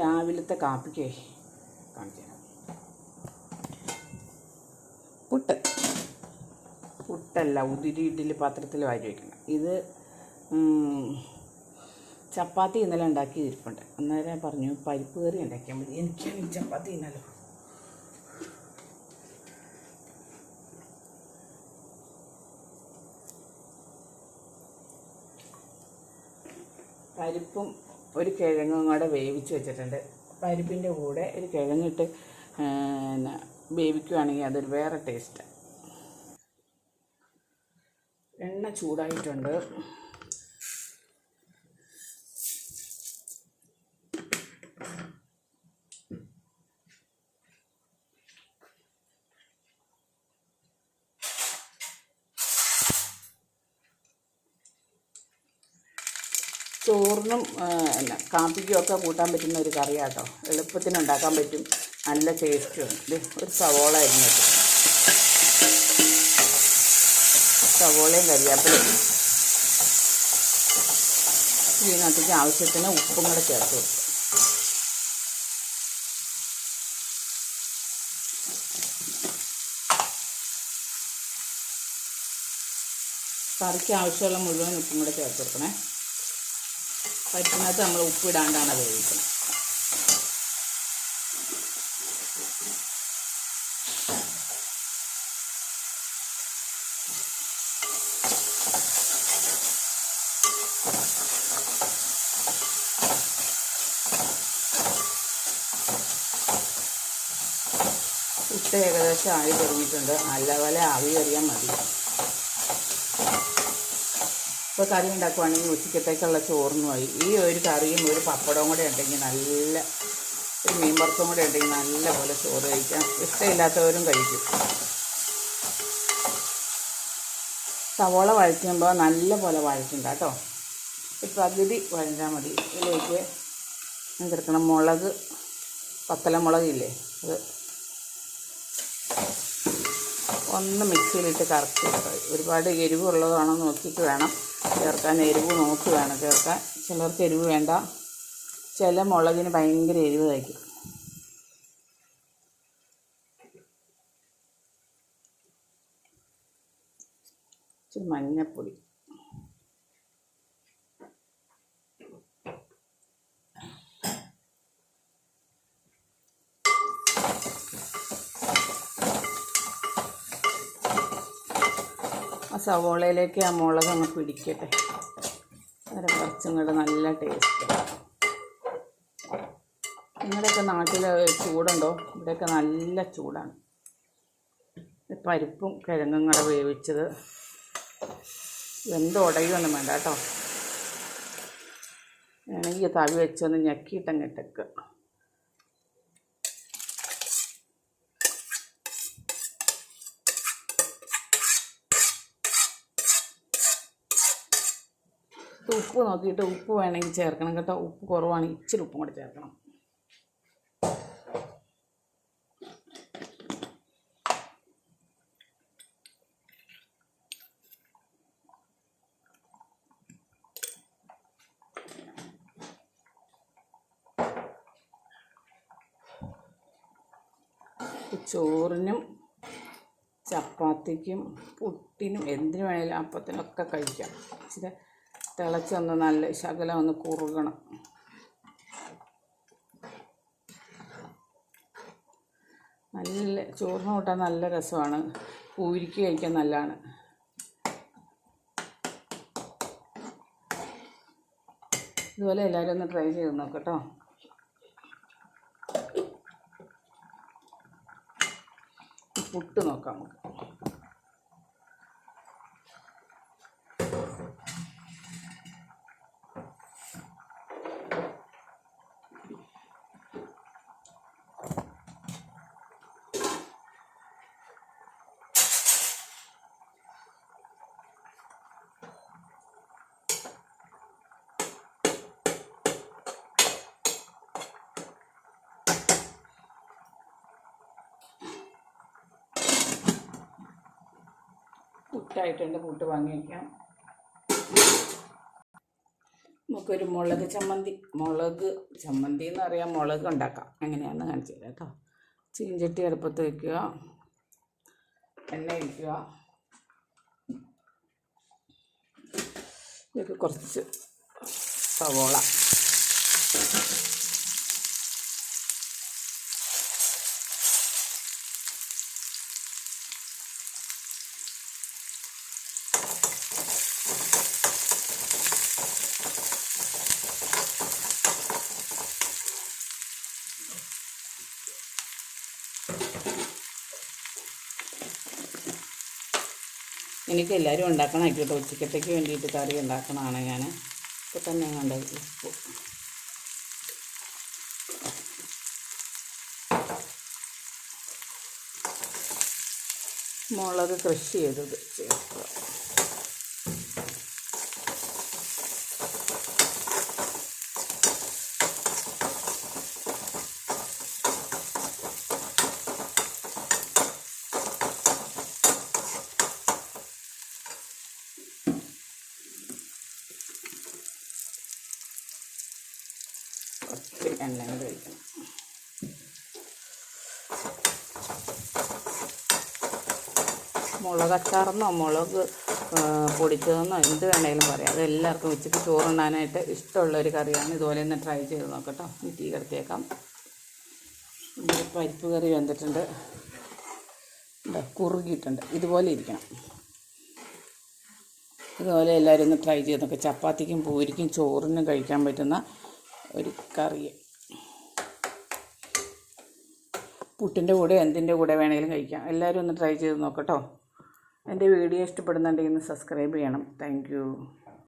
രാവിലത്തെ കാപ്പിക്ക് കാണിച്ചു തരാം പുട്ട്. പുട്ടല്ല ഉതിരി ഇഡ്ഡലി പാത്രത്തിൽ വാരി വയ്ക്കണം ഇത് ചപ്പാത്തി ഇന്നലെ ഉണ്ടാക്കി ഇരിപ്പുണ്ട്. അന്നേരം പറഞ്ഞു പരിപ്പ് കറി ഉണ്ടാക്കിയാൽ മതി. എനിക്ക് ചപ്പാത്തി ഇന്നലോ. പരിപ്പും ഒരു കിഴങ്ങും കൂടെ വേവിച്ച് വെച്ചിട്ടുണ്ട്. പരിപ്പിന്റെ കൂടെ ഒരു കിഴങ്ങിട്ട് പിന്നെ വേവിക്കുകയാണെങ്കിൽ അതൊരു വേറെ ടേസ്റ്റ് എണ്ണ ചൂടായിട്ടുണ്ട്. ചോറിനും എന്നാ കാപ്പിക്കുമൊക്കെ കൂട്ടാൻ പറ്റുന്ന ഒരു കറിയാട്ടോ. എളുപ്പത്തിന് ഉണ്ടാക്കാൻ പറ്റും. നല്ല ടേസ്റ്റും ഒരു സവോള ആയിരുന്നു സവോളയും കരിയാപ്പിലും ഇതിനകത്തേക്ക് ആവശ്യത്തിന് ഉപ്പും കൂടെ ചേർത്ത് കറിക്ക് ആവശ്യമുള്ള മുഴുവൻ ഉപ്പും കൂടെ ചേർത്ത് കൊടുക്കണേ. പരിപ്പിനകത്ത് നമ്മൾ ഉപ്പിടാണ്ടാണ് വേവിക്കുന്നത്. പുട്ട് ഏകദേശം ആവി തുടങ്ങിയിട്ടുണ്ട്. നല്ലപോലെ ആവി കറിയാൻ മതി. ഇപ്പോൾ കറി ഉണ്ടാക്കുവാണെങ്കിൽ ഉച്ചക്കത്തേക്കുള്ള ചോറിനുമായി ഈ ഒരു കറിയും ഒരു പപ്പടവും കൂടെ ഉണ്ടെങ്കിൽ നല്ല ഒരു മീൻ വറുത്തും കൂടെ ഉണ്ടെങ്കിൽ നല്ല പോലെ ചോറ് കഴിക്കാം. ഇഷ്ടമില്ലാത്തവരും കഴിക്കും. സവോള വഴറ്റുമ്പോൾ നല്ല പോലെ വഴറ്റുണ്ട് കേട്ടോ. ഒരു പകുതി വഴഞ്ഞാൽ മതി. ഇതിലേക്ക് എന്തെടുക്കണം മുളക് പത്തലമുളകില്ലേ അത് ഒന്ന് മിക്സിയിലിട്ട് കറക്റ്റ് ഒരുപാട് എരിവുള്ളതാണോ നോക്കിയിട്ട് വേണം. ചേർക്കാൻ എരിവ് നോക്കി വേണം ചേർക്കാൻ. ചിലർക്ക് എരിവ് വേണ്ട. ചില മുളകിന് ഭയങ്കര എരിവ് കഴിക്കും. മഞ്ഞപ്പൊടി. സവോളയിലേക്ക് ആ മുളക് ഒന്ന് പിടിക്കട്ടെ. അന്നേരം കുറച്ചും കൂടെ നല്ല ടേസ്റ്റ് നിങ്ങളുടെയൊക്കെ നാട്ടിൽ ചൂടുണ്ടോ? ഇവിടെയൊക്കെ നല്ല ചൂടാണ്. പരിപ്പും കിഴങ്ങും കൂടെ വേവിച്ചത്. വെന്ത് ഉടയൊന്നും വേണ്ട കേട്ടോ. വേണമെങ്കിൽ തവി വെച്ചൊന്ന് ഞെക്കിയിട്ടങ്ങ് ഇത് ഉപ്പ് നോക്കിയിട്ട് ഉപ്പ് വേണമെങ്കിൽ ചേർക്കണം കേട്ടോ. ഉപ്പ് കുറവാണെങ്കിൽ ഇച്ചിരി ഉപ്പും കൂടെ ചേർക്കണം. ചോറിനും ചപ്പാത്തിക്കും പുട്ടിനും എന്തിനു വേണേലും അപ്പത്തിനൊക്കെ കഴിക്കാം. ഇച്ചിരി തിളച്ചൊന്ന് നല്ല ശകലം ഒന്ന് കുറുകണം. നല്ല ചോറിന് കൂട്ടാൻ നല്ല രസമാണ്. പൂരിക്ക് കഴിക്കാൻ നല്ലതാണ് ഇതുപോലെ എല്ലാവരും ഒന്ന് ട്രൈ ചെയ്ത് നോക്കട്ടോ പുട്ട് നോക്കാം നമുക്ക്. പുട്ടായിട്ടുണ്ട് പുട്ട് വാങ്ങി വയ്ക്കാം നമുക്ക് നമുക്കൊരു മുളക് ചമ്മന്തി. മുളക് ചമ്മന്തി എന്ന് പറയാം മുളക് ഉണ്ടാക്കാം. എങ്ങനെയാണെന്ന് കാണിച്ചു തരാം കേട്ടോ. ചീഞ്ചട്ടി അടുപ്പത്ത് വയ്ക്കുക എണ്ണ ഒഴിക്കുക. ഇതൊക്കെ കുറച്ച് സവോള. എനിക്ക് എല്ലാവരും ഉണ്ടാക്കണം ആയിക്കോട്ടെ. ഉച്ചക്കത്തേക്ക് വേണ്ടിയിട്ട് കറി ഉണ്ടാക്കണതാണ് ഞാൻ. ഇപ്പം തന്നെ കണ്ട ഉപ്പ്. മുളക് കൃഷി ചെയ്തത്. ചേർക്കുക കുറച്ച് കൂടി ഒഴിക്കണം. മുളക് അച്ചാറെന്നോ മുളക് പൊടിച്ചതെന്നോ എന്ത് വേണമെങ്കിലും പറയാം. അത് എല്ലാവർക്കും ഉച്ചയ്ക്ക് ചോറുണ്ണാനായിട്ട് ഇഷ്ടമുള്ള ഒരു കറിയാണ്. ഇതുപോലെ ഒന്ന് ട്രൈ ചെയ്ത് നോക്കട്ടോ. ഈ തീ കിടത്തിയേക്കാം. പരിപ്പ് കറി വെന്തിട്ടുണ്ട്. കുറുകിയിട്ടുണ്ട്. ഇതുപോലെ ഇരിക്കണം. ഇതുപോലെ എല്ലാവരും ഒന്ന് ട്രൈ ചെയ്ത് നോക്കുക ചപ്പാത്തിക്കും പൂരിക്കും ചോറിനും കഴിക്കാൻ പറ്റുന്ന ഒരു കറി പുട്ടിന്റെ കൂടെ എന്തിന്റെ കൂടെ വേണമെങ്കിലും കഴിക്കാം. എല്ലാവരും ഒന്ന് ട്രൈ ചെയ്ത് നോക്കട്ടോ. എന്റെ വീഡിയോ ഇഷ്ടപ്പെടുന്നുണ്ടെങ്കിൽ ഒന്ന് സബ്സ്ക്രൈബ് ചെയ്യണം. താങ്ക്